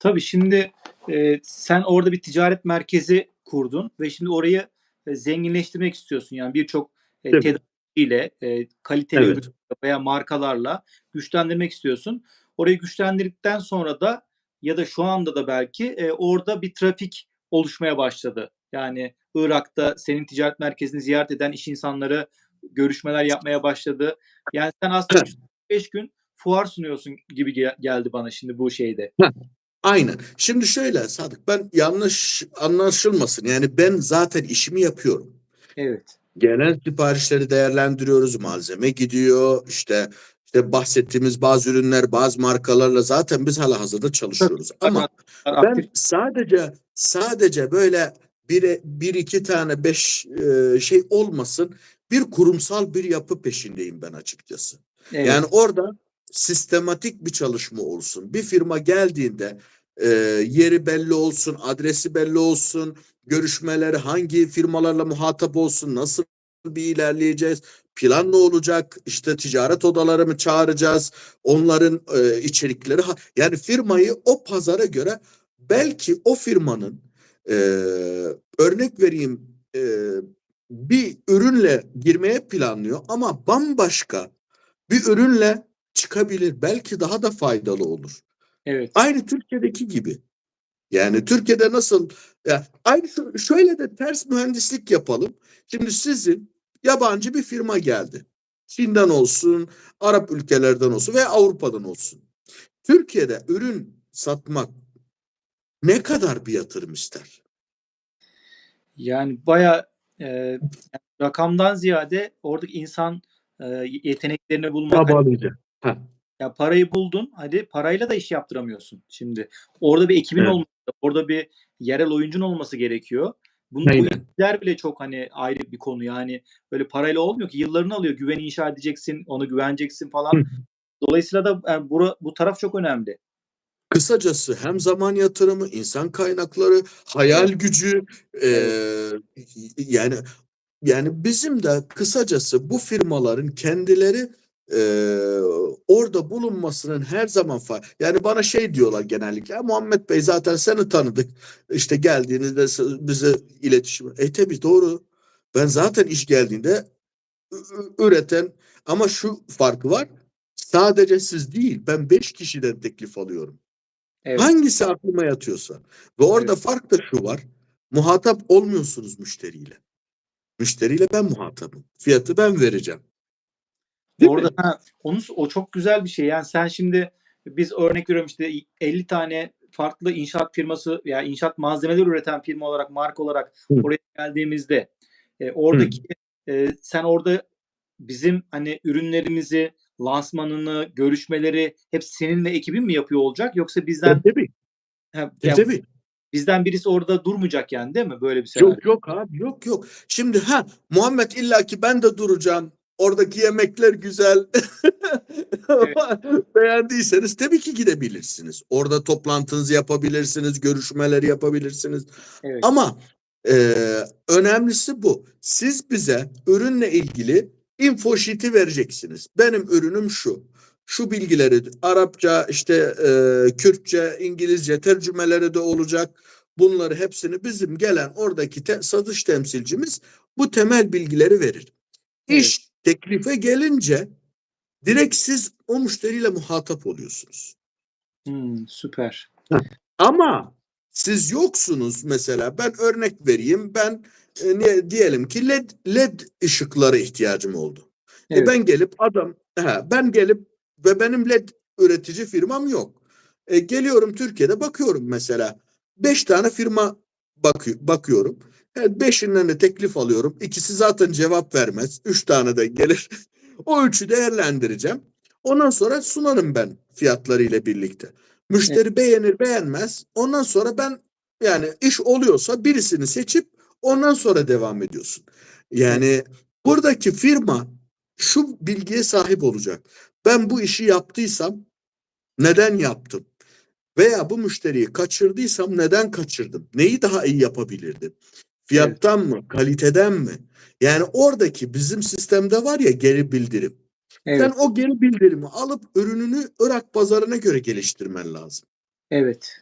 Tabii şimdi e, sen orada bir ticaret merkezi kurdun ve şimdi orayı e, zenginleştirmek istiyorsun. Yani birçok e, Tabii. tedarikiyle, e, kaliteli Evet. veya markalarla güçlendirmek istiyorsun. Orayı güçlendirdikten sonra da ya da şu anda da belki e, orada bir trafik oluşmaya başladı. Yani Irak'ta senin ticaret merkezini ziyaret eden iş insanları görüşmeler yapmaya başladı. Yani sen aslında 5 gün fuar sunuyorsun gibi gel- geldi bana şimdi bu şeyde. Aynen. Şimdi şöyle Sadık ben yanlış anlaşılmasın. Yani ben zaten işimi yapıyorum. Evet. Genel siparişleri değerlendiriyoruz. Malzeme gidiyor. İşte işte bahsettiğimiz bazı ürünler, bazı markalarla zaten biz hala hazırda çalışıyoruz. Ama ben sadece sadece böyle bir, bir iki tane beş e, şey olmasın bir kurumsal bir yapı peşindeyim ben açıkçası. evet. Yani orada sistematik bir çalışma olsun. Bir firma geldiğinde e, yeri belli olsun, adresi belli olsun, görüşmeleri hangi firmalarla muhatap olsun, nasıl bir ilerleyeceğiz, plan ne olacak, işte ticaret odaları mı çağıracağız, onların e, içerikleri, yani firmayı o pazara göre belki o firmanın e, örnek vereyim e, bir ürünle girmeye planlıyor ama bambaşka bir ürünle çıkabilir. Belki daha da faydalı olur. evet. Aynı Türkiye'deki gibi. Yani Türkiye'de nasıl ya aynı şöyle de ters mühendislik yapalım. Şimdi sizin yabancı bir firma geldi. Çin'den olsun, Arap ülkelerden olsun veya Avrupa'dan olsun. Türkiye'de ürün satmak ne kadar bir yatırım ister? Yani baya rakamdan ziyade oradaki insan e, yeteneklerini bulmak. hani, Ha, ya parayı buldun, hadi parayla da iş yaptıramıyorsun şimdi. Orada bir ekibin Evet. olması, orada bir yerel oyuncun olması gerekiyor. Bunu bu Aynen. işler bile çok hani ayrı bir konu. Yani böyle parayla olmuyor ki yıllarını alıyor. Güven inşa edeceksin, ona güveneceksin falan. Hı. Dolayısıyla da yani bura, bu taraf çok önemli. Kısacası hem zaman yatırımı, insan kaynakları, hayal gücü eee, yani yani bizim de kısacası bu firmaların kendileri eee, orada bulunmasının her zaman fa yani bana şey diyorlar genellikle "Ya Muhammed Bey zaten seni tanıdık işte geldiğinizde bize iletişim e tabi doğru ben zaten iş geldiğinde üreten ama şu farkı var sadece siz değil ben beş kişiden teklif alıyorum. Evet. Hangisi aklıma yatıyorsa. Ve orada Evet. fark da şu var. Muhatap olmuyorsunuz müşteriyle. Müşteriyle ben muhatabım. Fiyatı ben vereceğim. Değil Orada mi? ha, onu o çok güzel bir şey. Yani sen şimdi biz örnek veriyorum işte 50 tane farklı inşaat firması ya inşaat malzemeleri üreten firma olarak marka olarak Hı. oraya geldiğimizde e, oradaki e, sen orada bizim hani ürünlerimizi lansmanını, görüşmeleri hep senin ve ekibin mi yapıyor olacak yoksa bizden Tabii, ha, tabii. yani tabii. bizden birisi orada durmayacak yani değil mi böyle bir senaryo? Yok yok abi yok yok. Şimdi ha Muhammed illaki ben de duracağım. Oradaki yemekler güzel. Beğendiyseniz tabii ki gidebilirsiniz. Orada toplantınızı yapabilirsiniz, görüşmeleri yapabilirsiniz. Evet. Ama e, önemlisi bu. Siz bize ürünle ilgili info sheet'i vereceksiniz. Benim ürünüm şu. Şu bilgileri Arapça, işte e, Kürtçe, İngilizce tercümeleri de olacak. Bunları hepsini bizim gelen oradaki te- satış temsilcimiz bu temel bilgileri verir. Evet. İş teklife gelince direkt siz o müşteriyle muhatap oluyorsunuz. Hmm, süper. Ama siz yoksunuz mesela ben örnek vereyim ben e, ne, diyelim ki led led ışıkları ihtiyacım oldu. E, Evet. ben gelip adam ha, ben gelip ve benim led üretici firmam yok. E, geliyorum Türkiye'de bakıyorum mesela beş tane firma bakı, bakıyorum. Evet, beşinden de teklif alıyorum. İkisi zaten cevap vermez. Üç tane de gelir. o üçü değerlendireceğim. Ondan sonra sunarım ben fiyatlarıyla birlikte. Müşteri beğenir beğenmez. Ondan sonra ben yani iş oluyorsa birisini seçip ondan sonra devam ediyorsun. Yani buradaki firma şu bilgiye sahip olacak. Ben bu işi yaptıysam neden yaptım? Veya bu müşteriyi kaçırdıysam neden kaçırdım? Neyi daha iyi yapabilirdim? Fiyattan mı? Kaliteden mi? Yani oradaki bizim sistemde var ya geri bildirim. Evet. Sen o geri bildirimi alıp ürününü Irak pazarına göre geliştirmen lazım. Evet.